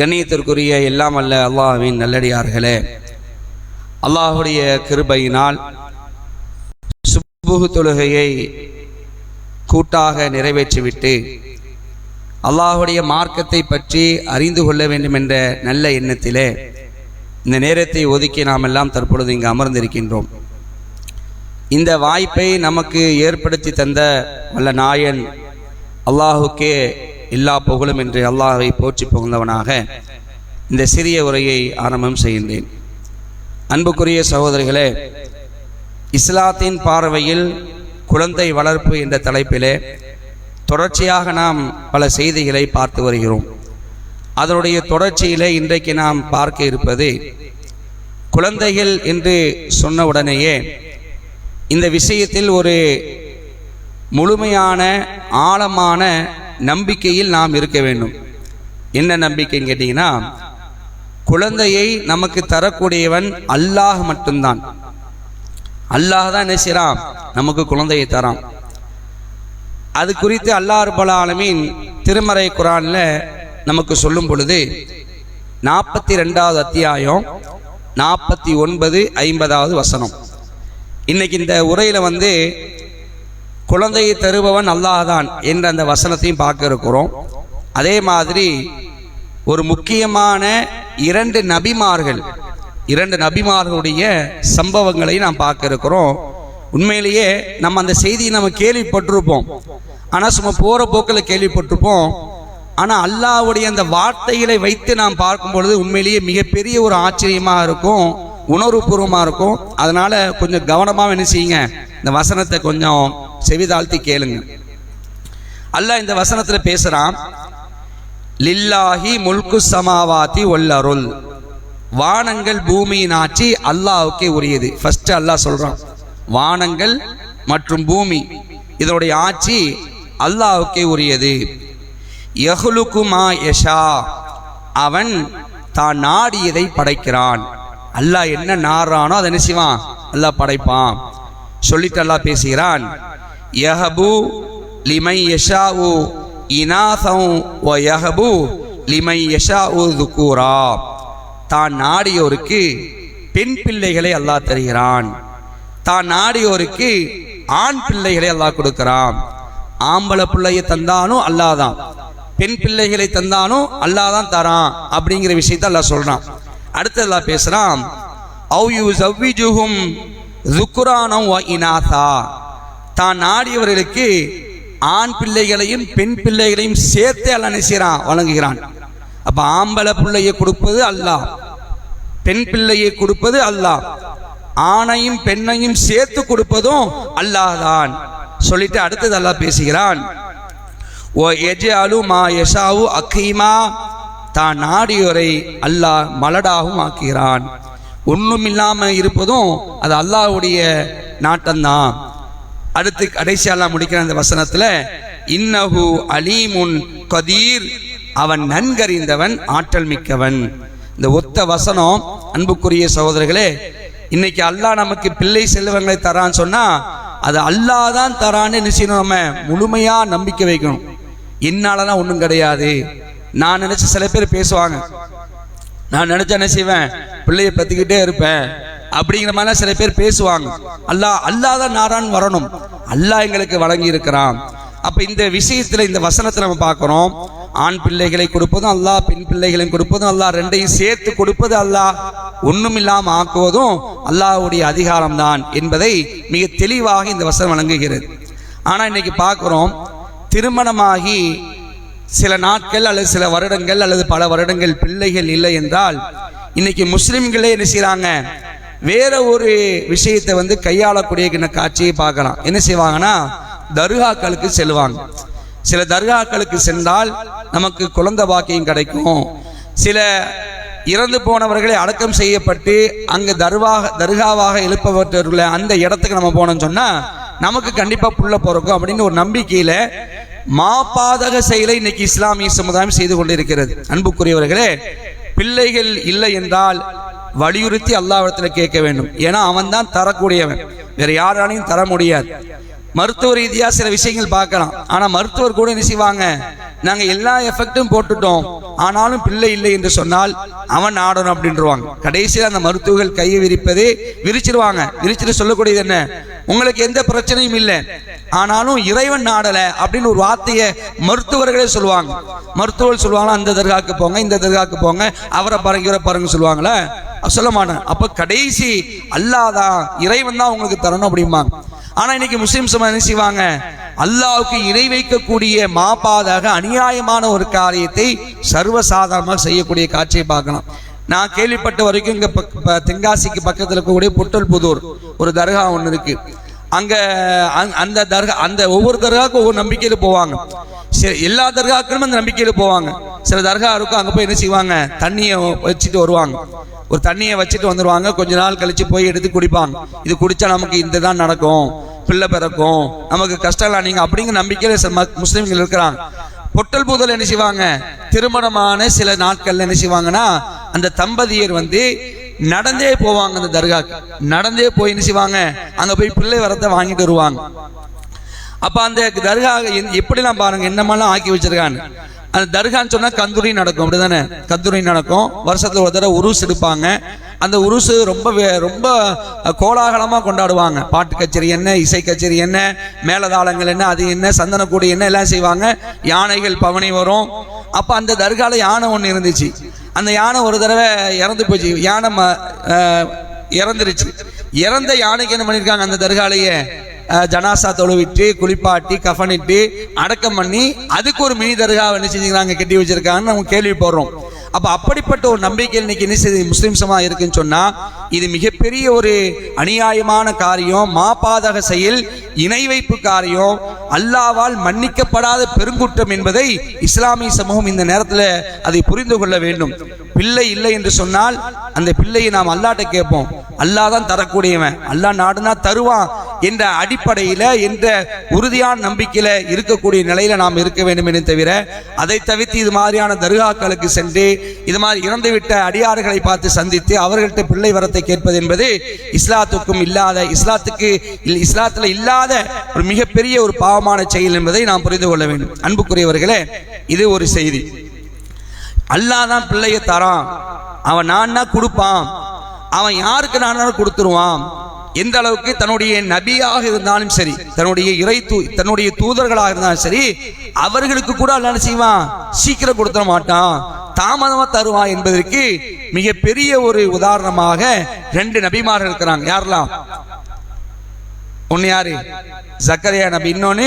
கண்ணியத்திற்குரிய எல்லாம் அல்ல அல்லாஹின் நல்லடியார்களே அல்லாஹுடைய கிருபையினால் சுபுகு தொழுகையை கூட்டாக நிறைவேற்றிவிட்டு அல்லாஹுடைய மார்க்கத்தை பற்றி அறிந்து கொள்ள வேண்டும் என்ற நல்ல எண்ணத்திலே இந்த நேரத்தை ஒதுக்கி நாம் எல்லாம் தற்பொழுது இங்கு அமர்ந்திருக்கின்றோம். இந்த வாய்ப்பை நமக்கு ஏற்படுத்தி தந்த வல்ல நாயன் அல்லாஹுக்கே எல்லா புகழும் என்று அல்லாஹை போற்றி புகழ்ந்தவனாக இந்த சிறிய உரையை ஆரம்பம் செய்கின்றேன். அன்புக்குரிய சகோதரிகளே இஸ்லாத்தின் பார்வையில் குழந்தை வளர்ப்பு என்ற தலைப்பிலே தொடர்ச்சியாக நாம் பல செய்திகளை பார்த்து வருகிறோம். அதனுடைய தொடர்ச்சியிலே இன்றைக்கு நாம் பார்க்க இருப்பது குழந்தைகள் என்று சொன்ன உடனேயே இந்த விஷயத்தில் ஒரு முழுமையான ஆழமான நம்பிக்கையில் நாம் இருக்க வேண்டும். என்ன நம்பிக்கைன்னு கேட்டிங்கன்னா குழந்தையை நமக்கு தரக்கூடியவன் அல்லாஹ் மட்டும்தான். அல்லாஹ் தான் என்ன செய்கிறான் நமக்கு குழந்தையை தரான். அது குறித்து அல்லாஹ் பல ஆலமீன் திருமறை குரானில் நமக்கு சொல்லும் பொழுது நாற்பத்தி ரெண்டாவது அத்தியாயம் நாற்பத்தி ஒன்பது ஐம்பதாவது வசனம். இன்னைக்கு இந்த உரையில் வந்து குழந்தையை தருபவன் அல்லாதான் என்ற அந்த வசனத்தையும் பார்க்க இருக்கிறோம் அதே மாதிரி ஒரு முக்கியமான இரண்டு நபிமார்கள் இரண்டு நபிமார்களுடைய சம்பவங்களை நாம் பார்க்க இருக்கிறோம் உண்மையிலேயே நம்ம அந்த செய்தியை நம்ம கேள்விப்பட்டிருப்போம். ஆனால் சும்மா போகிற போக்கில் கேள்விப்பட்டிருப்போம். ஆனால் அல்லாவுடைய அந்த வார்த்தைகளை வைத்து நாம் பார்க்கும் பொழுது உண்மையிலேயே மிகப்பெரிய ஒரு ஆச்சரியமாக இருக்கும் உணர்வுபூர்வமாக இருக்கும். அதனால் கொஞ்சம் கவனமாக என்ன செய்யுங்க இந்த வசனத்தை கொஞ்சம் செவிதாழ்த்தி கேளுங்க அல்லாஹ் இந்த வசனத்தில் பேசுகிறான் லில்லாஹி முல்கு சமாவாத்தி ஒல்லருள் வானங்கள் பூமியின் ஆட்சி அல்லாஹ்வுக்கே உரியது. ஃபர்ஸ்ட் அல்லாஹ் சொல்றான் வானங்கள் மற்றும் பூமி இதனுடைய ஆட்சி அல்லாஹ்வுக்கே உரியது. யஹ்லுகுமா யஷா. அவன் தான் நாடியதை படைக்கிறான். அல்லாஹ் என்ன நாடுறானோ அதை நினைச்சிவான் அல்லாஹ் படைப்பான். சொல்லிட்டு அல்லாஹ் பேசுகிறான் யஹபு லிமை யஷாவு இனாசம் ஒ யஹபு லிமை யஷாவு துக்கூரா தான் நாடியோருக்கு பெண் பிள்ளைகளை அல்லாஹ் தருகிறான். தான் நாடியோருக்கு ஆண் பிள்ளைகளை அல்லாஹ் கொடுக்கிறான். ஆம்பளை பிள்ளையை தந்தானும் அல்லாஹ் தான். பெண் பிள்ளைகளை தந்தானும் அல்லாஹ் தான் தரான் அப்படிங்கிற விஷயத்த அல்லாஹ் சொல்றான். அடுத்து அல்லாஹ் பேசுறான் அவு யூ ஜவ்விஜுஹும் ருக்குரானம் வ இனாசா தான் நாடியவர்களுக்கு ஆண் பிள்ளைகளையும் பெண் பிள்ளைகளையும் சேர்த்து அல்ல நினைச்சான் வழங்குகிறான். அப்ப ஆம்பளை பிள்ளையை கொடுப்பது அல்லாஹ். பெண் பிள்ளையை கொடுப்பது அல்லாஹ். ஆணையும் பெண்ணையும் சேர்த்து கொடுப்பதும் அல்லாஹ் தான். சொல்லிட்டு அடுத்தது அல்லாஹ் பேசுகிறான். ஓ எஜே அலு மா யஷாவு அக்கீமா தான் நாடியோரை அல்லாஹ் மலடாகவும் ஆக்குகிறான். ஒன்றும் இல்லாமல் இருப்பதும் அது அல்லாஹ்வுடைய நாட்டம்தான். அடுத்து கடைசியெல்லாம் முடிக்கிற அந்த வசனத்துல இன்னஹு அலீமுன் கதீர். அவன் நன்கறிந்தவன் ஆற்றல் மிக்கவன். இந்த ஒத்த வசனம் அன்புக்குரிய சகோதரர்களே இன்னைக்கு அல்லாஹ் நமக்கு பிள்ளை செல்வங்களை தரான்னு சொன்னா அது அல்லாஹ் தான் தரான்னு என்ன நம்ம முழுமையா நம்பிக்கை வைக்கணும். என்னாலலாம் ஒன்றும் கிடையாது. நான் நினைச்ச சில பேர் பேசுவாங்க. நான் நினைச்சா என்ன செய்வேன்? பிள்ளைய பத்திக்கிட்டே இருப்பேன். அப்படிங்கிற மாதிரிலாம் சில பேர் பேசுவாங்க. அல்லாஹ் அல்லாஹ் தான் நாரான் வரணும். அல்லாஹ் எங்களுக்கு வழங்கி இருக்கிறான் அப்ப இந்த விஷயத்துல இந்த வசனத்தை நம்ம பார்க்கிறோம். ஆண் பிள்ளைகளை கொடுப்பதும் அல்லாஹ் பெண் பிள்ளைகளையும் கொடுப்பதும் அல்லாஹ் ரெண்டையும் சேர்த்து கொடுப்பது அல்லாஹ். ஒன்றும் இல்லாமல் ஆக்குவதும் அல்லாஹ்வுடைய அதிகாரம் தான் என்பதை மிக தெளிவாக இந்த வசனம் வழங்குகிறது. ஆனால் இன்னைக்கு பார்க்குறோம் திருமணமாகி சில நாட்கள் அல்லது சில வருடங்கள் அல்லது பல வருடங்கள் பிள்ளைகள் இல்லை என்றால் இன்னைக்கு முஸ்லிம்களே என்ன செய்கிறாங்க வேற ஒரு விஷயத்தை வந்து கையாளக்கூடிய காட்சியை பார்க்கலாம். என்ன செய்வாங்கன்னா தர்காக்களுக்கு செல்வாங்க சில தர்காக்களுக்கு சென்றால் நமக்கு குழந்தை பாக்கியம் கிடைக்கும். சில இறந்து போனவர்களை அடக்கம் செய்யப்பட்டு அங்கு தர்வாக தர்காவாக எழுப்பப்பட்டவர்கள அந்த இடத்துக்கு நம்ம போனோம்னு சொன்னா நமக்கு கண்டிப்பா புள்ள பிறக்கும் அப்படின்னு ஒரு நம்பிக்கையில மாபாதக செயலை இன்னைக்கு இஸ்லாமிய சமுதாயம் செய்து கொண்டிருக்கிறது. அன்புக்குரியவர்களே பிள்ளைகள் இல்லை என்றால் வலியுறுத்தி அல்லாவிடத்தில் கேட்க வேண்டும். ஏன்னா அவன் தான் தரக்கூடியவன். வேற யாராலையும் தர முடியாது. மருத்துவ ரீதியாக சில விஷயங்கள் பார்க்கலாம். ஆனால் மருத்துவர் கூட என்ன செய்வாங்க? நாங்கள் எல்லா எஃபெக்டும் போட்டுட்டோம். ஆனாலும் பிள்ளை இல்லை என்று சொன்னால் அவன் ஆடணும் அப்படின்றவாங்க. கடைசியில் அந்த மருத்துவர்கள் கையை விரிப்பதே விரிச்சிருவாங்க. விரிச்சிட்டு சொல்லக்கூடியது என்ன? உங்களுக்கு எந்த பிரச்சனையும் இல்லை. ஆனாலும் இறைவன் நாடலை அப்படின்னு ஒரு வார்த்தையை மருத்துவர்களே சொல்லுவாங்க. மருத்துவர்கள் சொல்லுவாங்களா அந்த தர்காக்கு போங்க இந்த தர்காக்கு போங்க அவரை பாருங்க இவரை பாருங்க சொல்லுவாங்களே? சொல்ல மாட்டேன் அப்ப கடைசி அல்லாதான் இறைவன் தான் உங்களுக்கு தரணும் அப்படிம்பாங்க. ஆனா இன்னைக்கு முஸ்லிம் சமயம் என்ன செய்வாங்க? அல்லாவுக்கு இணை வைக்கக்கூடிய மாப்பாதாக அநியாயமான ஒரு காரியத்தை சர்வசாதாரணமாக செய்யக்கூடிய காட்சியை பார்க்கலாம். நான் கேள்விப்பட்ட வரைக்கும் இங்க தென்காசிக்கு பக்கத்தில் இருக்கக்கூடிய புட்டல் புதூர் ஒரு தர்கா ஒன்று இருக்கு. அங்க அந்த- அந்த தர்கா அந்த ஒவ்வொரு தர்காவுக்கும் ஒவ்வொரு நம்பிக்கையில் போவாங்க. சரி எல்லா தர்காக்களும் அந்த நம்பிக்கையில் போவாங்க. சில தர்கா இருக்கும் அங்கே போய் என்ன செய்வாங்க? தண்ணியை வச்சுட்டு வருவாங்க. ஒரு தண்ணியை வச்சுட்டு வந்துருவாங்க. கொஞ்ச நாள் கழித்து போய் எடுத்து குடிப்பாங்க. இது குடித்தா நமக்கு இந்த தான் நடக்கும். பிள்ளை பிறக்கும். நமக்கு கஷ்டம்லாம் நீங்கள் அப்படிங்கிற நம்பிக்கையில் முஸ்லீம்கள் ம- இருக்கிறாங்க. பொட்டல் பூதல் என்ன செய்வாங்க? திருமணமான சில நாட்கள்ல என்ன செய்வாங்கன்னா அந்த தம்பதியர் வந்து நடந்தே போவாங்க அந்த தர்காக்கு. நடந்தே போய் என்ன செய்வாங்க? அங்கே போய் பிள்ளை வரத்தை வாங்கிட்டு வருவாங்க. அப்ப அந்த தர்கா எந்த- எப்படிலாம் பாருங்க என்னமெல்லாம் ஆக்கி வச்சிருக்கான்னு. அந்த தர்கான்னு சொன்னா கந்துரி நடக்கும் அப்படிதானே? கந்துரி நடக்கும். வருஷத்துல ஒரு தடவை உருஸ் எடுப்பாங்க. அந்த உருசு ரொம்ப வே- ரொம்ப கோலாகலமாக கொண்டாடுவாங்க. பாட்டு கச்சேரி என்ன இசை கச்சேரி என்ன மேலதாளங்கள் என்ன அது என்ன சந்தனக்கூடி என்ன எல்லாம் செய்வாங்க. யானைகள் பவனி வரும். அப்போ அந்த தர்கால யானை ஒன்று இருந்துச்சு. அந்த யானை ஒரு தடவை இறந்து போச்சு. யானை ம- இறந்துருச்சு. இறந்த யானைக்கு என்ன பண்ணியிருக்காங்க அந்த தர்காலையே? ஜனாசா தொழுவிட்டு குளிப்பாட்டி கஃனிட்டு அடக்கம் பண்ணி அதுக்கு ஒரு மினி தர்காவை என்ன செஞ்சுக்கிறாங்க கட்டி வச்சிருக்காங்கன்னு நம்ம கேள்விப்படுறோம். அப்போ அப்படிப்பட்ட ஒரு நம்பிக்கை இன்னைக்கு என்ன செய்யுது முஸ்லீம் சமா இருக்குன்னு சொன்னால் இது மிகப்பெரிய ஒரு அநியாயமான காரியம் மாபாதக செயல் இணை வைப்பு காரியம் அல்லாவால் மன்னிக்கப்படாத பெருங்குற்றம் என்பதை இஸ்லாமிய சமூகம் இந்த நேரத்தில் அதை புரிந்து கொள்ள வேண்டும். பிள்ளை இல்லை என்று சொன்னால் அந்த பிள்ளையை நாம் அல்லாட்ட கேட்போம். அல்லாஹ் தான் தரக்கூடியவன். அல்லாஹ் நாடுனா தருவான் என்ற அடிப்படையில் என்ற உறுதியான நம்பிக்கையில் இருக்கக்கூடிய நிலையில் நாம் இருக்க வேண்டும் என தவிர அதை தவிர்த்து இது மாதிரியான தர்காக்களுக்கு சென்று இது மாதிரி இறந்துவிட்ட அடியார்களை பார்த்து சந்தித்து அவர்கள்ட்ட பிள்ளை வரத்தை கேட்பது என்பது இஸ்லாத்துக்கும் இல்லாத இஸ்லாத்துக்கு இல்- இல்லாத ஒரு மிகப்பெரிய ஒரு பாவமான செயல் என்பதை நாம் புரிந்து கொள்ள வேண்டும். அன்புக்குரியவர்களே இது ஒரு செய்தி. அல்லாஹ் தான் பிள்ளைய தரான். அவன் நான் கொடுப்பான். அவன் யாருக்கு நான் கொடுத்துருவான். எந்த அளவுக்கு தன்னுடைய நபியாக இருந்தாலும் சரி தன்னுடைய இறை தூ தன்னுடைய தூதர்களாக இருந்தாலும் சரி அவர்களுக்கு கூட அல்ல என்ன செய்வான்? சீக்கிரம் கொடுத்துட மாட்டான். தாமதமாக தருவான் என்பதற்கு மிகப்பெரிய ஒரு உதாரணமாக ரெண்டு நபிமார்கள் இருக்கிறாங்க. யாரெல்லாம்? ஒன்னு யாரு? ஜக்கரியா நபி இன்னொன்னு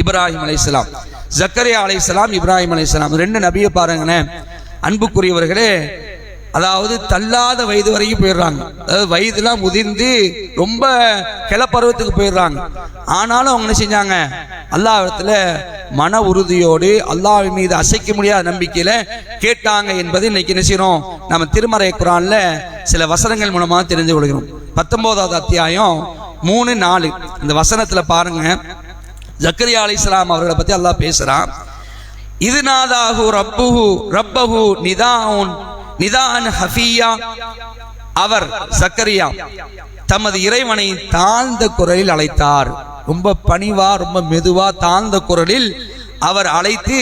இப்ராஹிம் அலைஹிஸ்ஸலாம் ஜக்கரியா அலைஹிஸ்ஸலாம் இப்ராஹிம் அலைஹிஸ்ஸலாம் ரெண்டு நபியை பாருங்களேன். அன்புக்குரியவர்களே அதாவது தள்ளாத வயது வரைக்கும் போயிடுறாங்க. அதாவது வயதுலாம் முதிர்ந்து ரொம்ப கிளப்பருவத்துக்கு போயிடுறாங்க. ஆனாலும் அவங்க என்ன செஞ்சாங்க? அல்லாவிடத்தில் மன உறுதியோடு அல்லாஹ் மீது அசைக்க முடியாத நம்பிக்கையில் கேட்டாங்க என்பது இன்னைக்கு என்ன செய்யறோம்? நம்ம திருமறை குரானில் சில வசனங்கள் மூலமாக தெரிஞ்சு கொள்கிறோம். பத்தொன்பதாவது அத்தியாயம் மூணு நாலு. இந்த வசனத்தில் பாருங்க. ஜக்கரியா அலைஹிஸ்ஸலாம் அவர்களை பற்றி அல்லாஹ் பேசுகிறான் இது நாதாகு ரப்புஹு ரப்பஹு நிதாவுன் நிதான் ஹஃபியா. அவர் சக்கரியா தமது இறைவனை தாழ்ந்த குரலில் அழைத்தார். ரொம்ப பணிவா ரொம்ப மெதுவா தாழ்ந்த குரலில் அவர் அழைத்து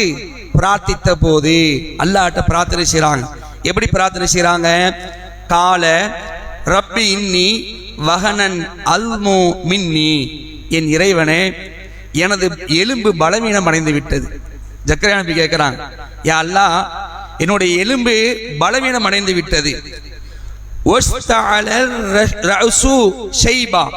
பிரார்த்தித்த போது அல்லாட்ட பிரார்த்தனை செய்கிறாங்க எப்படி பிரார்த்தனை செய்கிறாங்க கால ரப்பி இன்னி வகனன் அல்மு மின்னி. என் இறைவனே எனது எலும்பு பலவீனம் அடைந்து விட்டது. ஜக்கரியா கேட்குறாங்க யா அல்லாஹ் என்னுடைய எலும்பு பலவீனம் அடைந்து விட்டது ர- ஷைபா.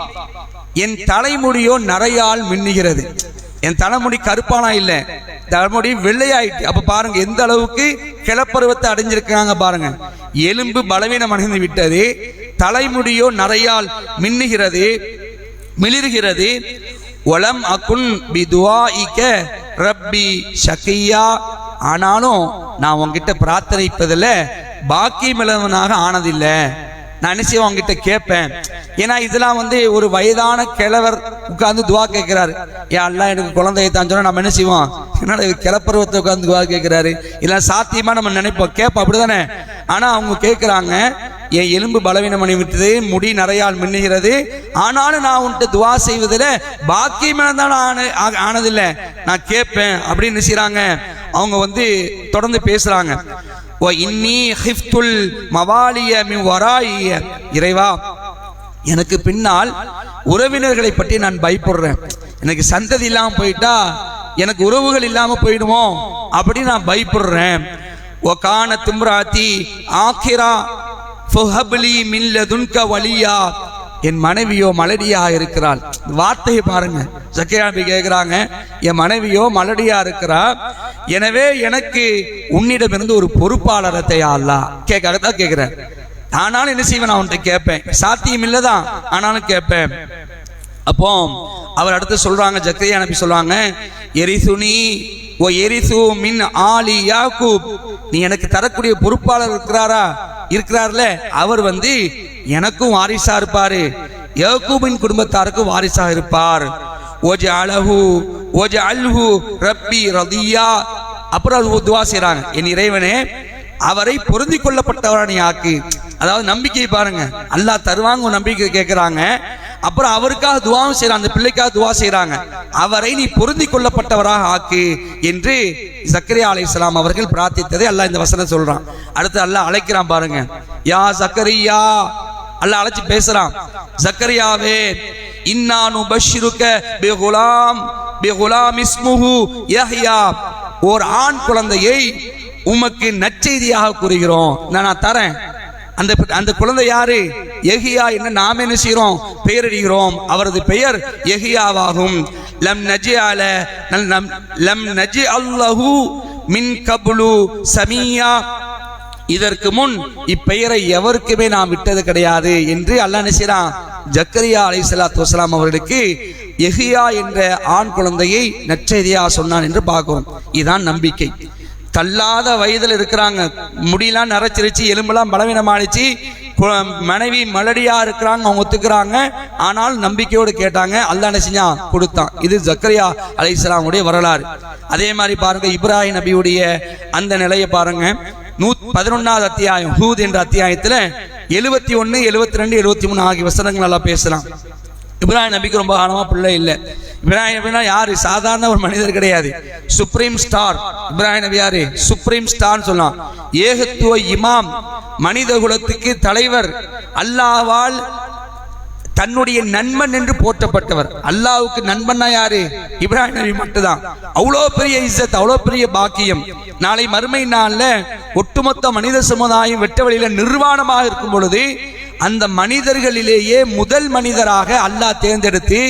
என் தலைமுடியோ நரையால் மின்னுகிறது. என் தலைமுடி கருப்பானா இல்ல? தலைமுடி வெள்ளையாயிட்டு. அப்ப பாருங்க எந்த அளவுக்கு கிளப்பருவத்தை அடைஞ்சிருக்காங்க பாருங்க. எலும்பு பலவீனம் அடைந்து விட்டது தலைமுடியோ நரையால் மின்னுகிறது மிளிர்கிறது. ஒலம் அகுன் பிதுவாயிக்க ரப்பி ஷக்கையா ஆனாலும் நான் உங்ககிட்ட பிரார்த்தனைப்பதில் பாக்கியமிழவனாக ஆனதில்லை. நான் என்ன செய்வேன் அவங்ககிட்ட கேட்பேன். ஏன்னா இதெல்லாம் வந்து ஒரு வயதான கிழவர் உட்கார்ந்து துவா கேட்கிறாரு. ஏன் அல்லா எனக்கு குழந்தையை தான் சொன்னா நம்ம என்ன செய்வோம்? என்னடா இது கிளப்பருவத்தை உட்கார்ந்து துவா கேட்கிறாரு? இல்லை சாத்தியமா நம்ம நினைப்போம். கேட்போம் அப்படிதானே ஆனா அவங்க கேட்கிறாங்க என் எலும்பு பலவீனம் பண்ணி விட்டது முடி நிறையால் மின்னுகிறது. ஆனாலும் நான் உன்ட்டு துவா செய்வதில் பாக்கியம் தான் ஆன ஆ- ஆனதில்லை. நான் கேட்பேன். அப்படின்னு செய்கிறாங்க அவங்க வந்து தொடர்ந்து பேசுகிறாங்க ஓ இன்னி ஹிஃப்துல் மவாலிய மி வராயிய இறைவா எனக்கு பின்னால் உறவினர்களை பற்றி நான் பயப்படுறேன். எனக்கு சந்ததி இல்லாமல் போயிட்டா எனக்கு உறவுகள் இல்லாமல் போயிடுமோ? அப்படின்னு நான் பயப்படுறேன். ஓ கான திம்ராத்தி ஆக்கிரா ஃபுஹப்லி மின் வலியா? என் மனைவியோ மலடியா இருக்கிறாள். வார்த்தையை பாருங்க. சக்கையாபி கேட்கிறாங்க என் மனைவியோ மலடியா இருக்கிறா. எனவே எனக்கு உன்னிடமிருந்து ஒரு பொறுப்பாளரத்தை ஆல்லா கேட்கத்தான் கேட்கிறேன் ஆனாலும் என்ன செய்வேன்? நான் அவன்கிட்ட கேட்பேன். சாத்தியம் இல்லதான். ஆனாலும் கேட்பேன். அப்போ அவர் அடுத்து சொல்றாங்க ஜக்கரியா நபி சொல்றாங்க எரிசுனி ஓ எரிசு மின் ஆலி யாக்கூப். நீ எனக்கு தரக்கூடிய பொறுப்பாளர் இருக்கிறாரா? இருக்கிறார்ல அவர் வந்து எனக்கும் வாரிசா இருப்பாரு. யாக்கூபின் குடும்பத்தாருக்கும் வாரிசா இருப்பார். ஓஜ அழகு ஓஜ அல்ஹு ரப்பி ரதியா. அப்புறம் அது துவா செய்யறாங்க என் இறைவனே அவரை பொருந்தி கொள்ளப்பட்டவரான ஆக்கு அதாவது நம்பிக்கை பாருங்க. அல்லாஹ் தருவாங்க நம்பிக்கை கேட்கிறாங்க அப்புறம் அவருக்காக துவாவும் செய்யறாங்க அந்த பிள்ளைக்காக துவா செய்யறாங்க அவரை நீ பொருந்தி கொள்ளப்பட்டவராக ஆக்கு என்று சக்கரியா அலைஹிஸ்ஸலாம் அவர்கள் பிரார்த்தித்ததை அல்லாஹ் இந்த வசனம் சொல்றான். அடுத்து அல்லாஹ் அழைக்கிறான் பாருங்க. யா சக்கரியா. அல்லாஹ் அழைச்சி பேசுறான். சக்கரியாவே இன்னானு பஷ்ருக்க பிகுலாம் பிகுலாம் இஸ்முஹு யஹ்யா. ஓர் ஆண் குழந்தையை உமக்கு நற்செய்தியாக கூறுகிறோம். நான் நான் தரேன். அந்த அந்த குழந்தை யாரு? எஹியா என்ன நாம் என்ன செய்கிறோம் பெயரிடுகிறோம். அவரது பெயர் எஹியாவாகும் லம் நஜி அல நம் லம் நஜி அல்லஹு மின் கபுலு சமியா. இதற்கு முன் இப்பெயரை எவருக்குமே நாம் விட்டது கிடையாது என்று அல்லாஹ் என்ன ஜக்கரியா ஜக்கரியா சலாத்து வலாம் அவர்களுக்கு எஹியா என்ற ஆண் குழந்தையை நற்செய்தியா சொன்னான் என்று பார்க்கிறோம். இதுதான் நம்பிக்கை. தள்ளாத வயதில் இருக்கிறாங்க. முடியெல்லாம் நரைச்சிருச்சு எலும்பெல்லாம் பலவீனமானிச்சு மனைவி மலடியா இருக்கிறாங்க அவங்க ஒத்துக்கிறாங்க. ஆனால் நம்பிக்கையோடு கேட்டாங்க அல்லா என்ன கொடுத்தான். இது ஜக்கரியா அலைஹிஸ்ஸலாமுடைய வரலாறு. அதே மாதிரி பாருங்க இப்ராஹிம் நபியுடைய அந்த நிலையை பாருங்க. நூ பதினொன்னாவது அத்தியாயம் ஹூத் என்ற அத்தியாயத்தில் எழுபத்தி ஒன்று எழுபத்தி ரெண்டு எழுபத்தி மூணு ஆகிய வசனங்கள் நல்லா பேசலாம். இப்ராஹிம் நபிக்கு ரொம்ப காலமாக பிள்ளை இல்லை. இப்ராஹிம் நபினா யாரு? சாதாரண ஒரு மனிதர் கிடையாது. சுப்ரீம் ஸ்டார் இப்ராஹிம் நபி யாரு? சுப்ரீம் ஸ்டார்னு சொல்லலாம். ஏகத்துவ இமாம் மனித குலத்துக்கு தலைவர் அல்லாவால் தன்னுடைய நண்பன் என்று போற்றப்பட்டவர். அல்லாவுக்கு நண்பன்னா யாரு? இப்ராஹிம் நபி மட்டும்தான். அவ்வளோ பெரிய இஸ்ஸத் அவ்வளோ பெரிய பாக்கியம். நாளை மறுமை நாளில் ஒட்டுமொத்த மனித சமுதாயம் வெட்ட வழியில் நிர்வாணமாக இருக்கும் பொழுது அந்த மனிதர்களிலேயே முதல் மனிதராக அல்லாஹ் தேர்ந்தெடுத்து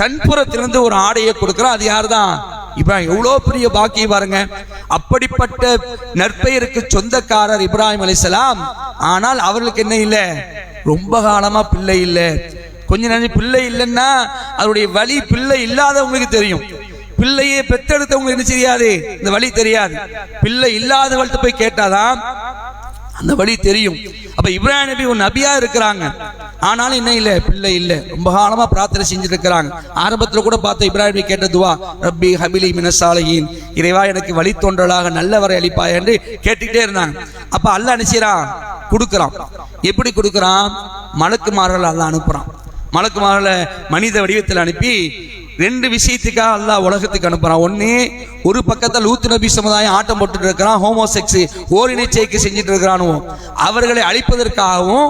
தன்புறத்திலிருந்து ஒரு ஆடையை கொடுக்கிறான். அது யார் தான் இப்ராஹிம். எவ்வளோ பெரிய பாக்கியம் பாருங்க. அப்படிப்பட்ட நற்பெயருக்கு சொந்தக்காரர் இப்ராஹிம் அலிசலாம் ஆனால் அவர்களுக்கு என்ன இல்லை? ரொம்ப காலமா பிள்ளை இல்லை. கொஞ்ச நேரம் பிள்ளை இல்லைன்னா அதனுடைய வழி பிள்ளை இல்லாதவங்களுக்கு தெரியும். பிள்ளையை பெத்தெடுத்தவங்களுக்கு என்ன தெரியாது? இந்த வழி தெரியாது. பிள்ளை இல்லாதவள்கிட்ட போய் கேட்டாதான் அந்த வழி தெரியும். அப்ப இப்ராஹிம் நபி ஒரு நபியா இருக்கிறாங்க. ஆனாலும் என்ன இல்ல பிள்ளை இல்ல. ரொம்ப காலமா பிரார்த்தனை செஞ்சிருக்கிறாங்க. ஆரம்பத்தில் ஆரம்பத்துல கூட பார்த்த இப்ராஹிம் கேட்டதுவா கேட்ட துவா ரப்பி ஹபிலி மினசாலையின் இறைவா எனக்கு வழி தோன்றலாக நல்லவரை அளிப்பா என்று கேட்டுக்கிட்டே இருந்தாங்க. அப்ப அல்ல அனுசிறான் கொடுக்குறான். எப்படி கொடுக்குறான்? மலக்குமார்கள் அல்ல அனுப்புறான். மலக்குமார்களை மனித வடிவத்தில் அனுப்பி ரெண்டு விஷயத்துக்காக அல்லாஹ் உலகத்துக்கு அனுப்புறான். ஒன்று ஒரு பக்கத்தில் லூத்து நபி சமுதாயம் ஆட்டம் போட்டுட்டு இருக்கிறான் ஹோமோசெக்ஸ் ஓரினை சேர்க்கை செஞ்சுட்டு இருக்கிறானோ அவர்களை அழிப்பதற்காகவும்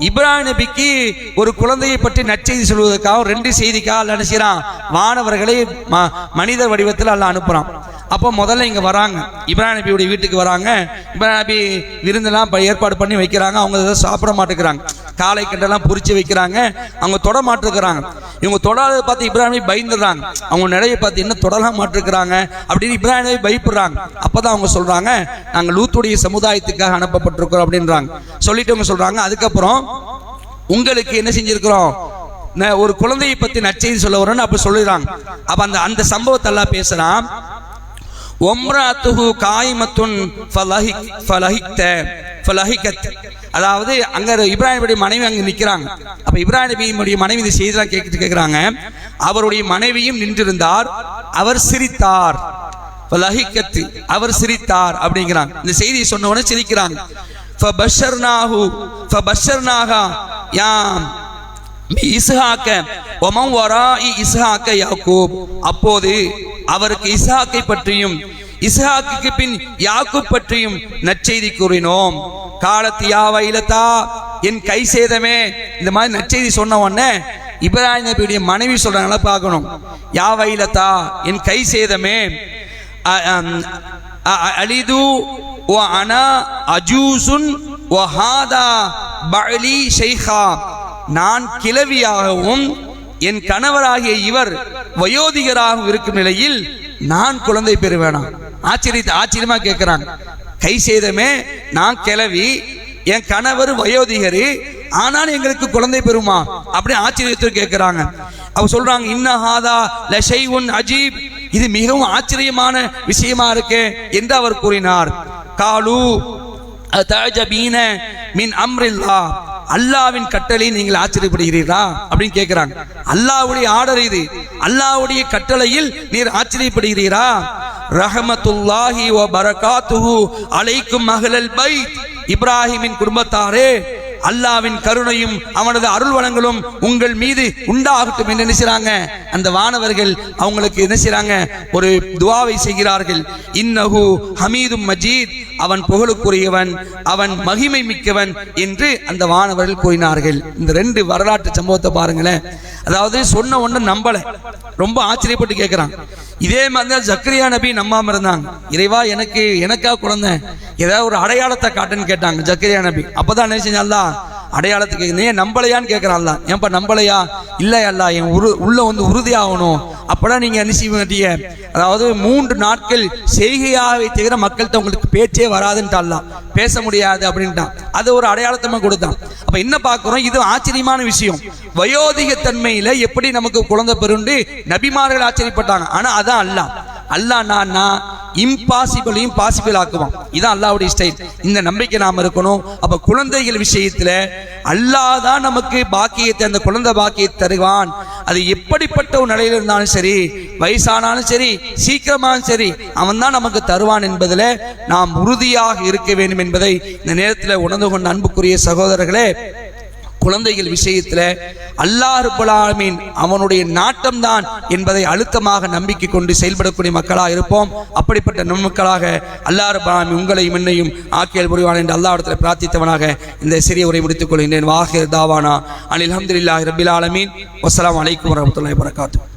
இப்ராஹிம் நபிக்கு ஒரு குழந்தையை பற்றி நற்செய்தி சொல்வதற்காகவும் ரெண்டு செய்திக்காக அல்ல செய்கிறான் மாணவர்களை ம- மனித வடிவத்தில் அல்ல அனுப்புறான். அப்போ முதல்ல இங்கே வராங்க. இப்ராஹிம் நபியுடைய வீட்டுக்கு வராங்க. இப்ராஹிம் நபி விருந்தெல்லாம் ஏற்பாடு பண்ணி வைக்கிறாங்க. அவங்க எதாவது சாப்பிட மாட்டேங்கிறாங்க. காலை கண்டெல்லாம் பொரிச்சு வைக்கிறாங்க. அவங்க தொட மாட்டிருக்கிறாங்க இவங்க தொடாத பார்த்து இப்ராஹிம் நபி பயந்துடுறாங்க. அவங்க நிலையை பார்த்து என்ன தொடலாம் மாட்டிருக்கிறாங்க அப்படின்னு இப்ராஹிம் நபி பயப்படுறாங்க. அப்பதான் அவங்க சொல்கிறாங்க நாங்கள் லூத்துடைய சமுதாயத்துக்காக அனுப்பப்பட்டிருக்கிறோம் அப்படின்றாங்க. சொல்லிட்டு அவங்க சொல்கிறாங்க அதுக்கப்புறம் உங்களுக்கு என்ன செஞ்சிருக்கிறோம்? ஒரு குழந்தையை பற்றி நச்செய்தி சொல்ல வரோன்னு அப்படி சொல்லிடுறாங்க. அப்போ அந்த அந்த சம்பவத்தை எல்லாம் ஒம்ராத்துஹு காயிமத்துன் ஃபலஹிக் ஃபலஹிக்த ஃபலஹிகத். அதாவது அங்க இப்ராஹிமுடைய மனைவி அங்க நிக்கிறாங்க. அப்ப இப்ராஹிம் நபியுடைய மனைவி இந்த செய்திலாம் கேட்டு கேட்குறாங்க அவருடைய மனைவியும் நின்றிருந்தார். அவர் சிரித்தார். ஃபலஹிகத் அவர் சிரித்தார் அப்படிங்கிறாங்க. இந்த செய்தியை சொன்ன உடனே சிரிக்கிறாங்க. ஃபபஷர்னாஹு ஃபபஷர்னாஹா யாம் அப்போது அவருக்கு இஸ்ஹாக்கை பற்றியும் இஸ்ஹாக்குக்கு பின் யாக்கு பற்றியும் நற்செய்தி கூறினோம். காலத்து யா வைலத்தா என் கை சேதமே இந்த மாதிரி நற்செய்தி சொன்ன உடனே இப்ராஹிம் நபியுடைய மனைவி சொல்றாங்களா பார்க்கணும். யா வைலத்தா என் கை சேதமே அ- அலிது ஓ அனா அஜூசுன் ஓ ஹாதா பலி ஷைஹா. நான் கிழவியாகவும் என் கணவராகிய இவர் வயோதிகராகவும் இருக்கும் நிலையில் நான் குழந்தை பெறுவேனா? ஆச்சரியத்தை ஆச்சரியமா கேட்கிறான் கை செய்தமே நான் கிளவி என் கணவர் வயோதிகரு ஆனால் எங்களுக்கு குழந்தை பெறுமா? அப்படி ஆச்சரியத்தில் கேட்கிறாங்க அவ சொல்றாங்க இன்னஹாதா லஷைஉன் அஜீப். இது மிகவும் ஆச்சரியமான விஷயமா இருக்கு என்று அவர் கூறினார். காலு அதாஜபீன மின் அம்ரில்லா. அல்லாவின் கட்டளை நீங்கள் ஆச்சரியப்படுகிறீர்களா அப்படின்னு கேட்கிறாங்க அல்லாஹ்வுடைய ஆர்டர் இது. அல்லாஹ்வுடைய கட்டளையில் நீர் ஆச்சரியப்படுகிறீரா? ரஹமத்துல்லாஹி வ பரகாத்துஹு அலைக்கும் மகளல் பைத். இப்ராஹிமின் குடும்பத்தாரே அல்லாவின் கருணையும் அவனது அருள் வளங்களும் உங்கள் மீது உண்டாகட்டும் என்று நினைச்சாங்க அந்த வானவர்கள் அவங்களுக்கு என்ன செய்றாங்க? ஒரு துவாவை செய்கிறார்கள். இன்னஹு ஹமீதும் மஜீத் அவன் புகழுக்குரியவன் அவன் மகிமை மிக்கவன் என்று அந்த வானவர்கள் கூறினார்கள். இந்த ரெண்டு வரலாற்று சம்பவத்தை பாருங்களேன். அதாவது சொன்ன ஒன்று நம்பல. ரொம்ப ஆச்சரியப்பட்டு கேட்குறான் இதே மாதிரி தான் ஜக்ரியா நபி நம்பாம இருந்தாங்க. இறைவா எனக்கு எனக்கா குழந்தை. ஏதாவது ஒரு அடையாளத்தை காட்டுன்னு கேட்டாங்க ஜக்ரியா நபி. அப்பதான் என்ன அடையாளத்துக்கு ஏன் நீ நம்பலையான்னு அல்ல ஏன்பா நம்பலையா? இல்லை அல்ல என் உரு உள்ள வந்து உறுதியாகணும். அப்பதான் நீங்கள் என்ன செய்வீங்க? அதாவது மூன்று நாட்கள் செய்கையாகவே தவிர மக்கள்கிட்ட உங்களுக்கு பேச்சே வராதுன்ட்டாலாம் பேச முடியாது அப்படின்ட்டான். அது ஒரு அடையாளத்தமாக கொடுத்தான். அப்போ என்ன பார்க்குறோம்? இது ஆச்சரியமான விஷயம். வயோதிக தன்மையில் எப்படி நமக்கு குழந்தை பெருண்டு நபிமார்கள் ஆச்சரியப்பட்டாங்க. ஆனால் அதான் அல்ல அல்லாஹ் நான் இம்பாசிபிளையும் பாசிபிள் ஆக்குவான். இதான் அல்லாவுடைய ஸ்டைல் இந்த நம்பிக்கை நாம் இருக்கணும். அப்போ குழந்தைகள் விஷயத்தில் அல்லாஹ் தான் நமக்கு பாக்கியத்தை அந்த குழந்தை பாக்கியத்தை தருவான். அது எப்படிப்பட்ட ஒரு நிலையில் இருந்தாலும் சரி வயசானாலும் சரி சீக்கிரமாலும் சரி அவன் தான் நமக்கு தருவான் என்பதில் நாம் உறுதியாக இருக்க வேண்டும் என்பதை இந்த நேரத்தில் உணர்ந்து கொண்ட அன்புக்குரிய சகோதரர்களே குழந்தைகள் விஷயத்தில் அல்லாஹ் ரப்பல் ஆலமீன் அவனுடைய நாட்டம் தான் என்பதை அழுத்தமாக நம்பிக்கை கொண்டு செயல்படக்கூடிய மக்களாக இருப்போம். அப்படிப்பட்ட நன்மக்களாக அல்லாஹ் ரப்பல் உங்களையும் என்னையும் ஆக்கியல் புரிவான் என்று அல்லாஹ்விடத்தில் பிரார்த்தித்தவனாக இந்த சிறிய உரை முடித்துக் கொள்கின்றேன். வாஹிர் தாவானா அனில் அஹமதுல்லாஹ் ரபில் ஆலமீன். வசலாம் அலைக்கும் வரஹ்மத்துல்லாஹி வரகாத்து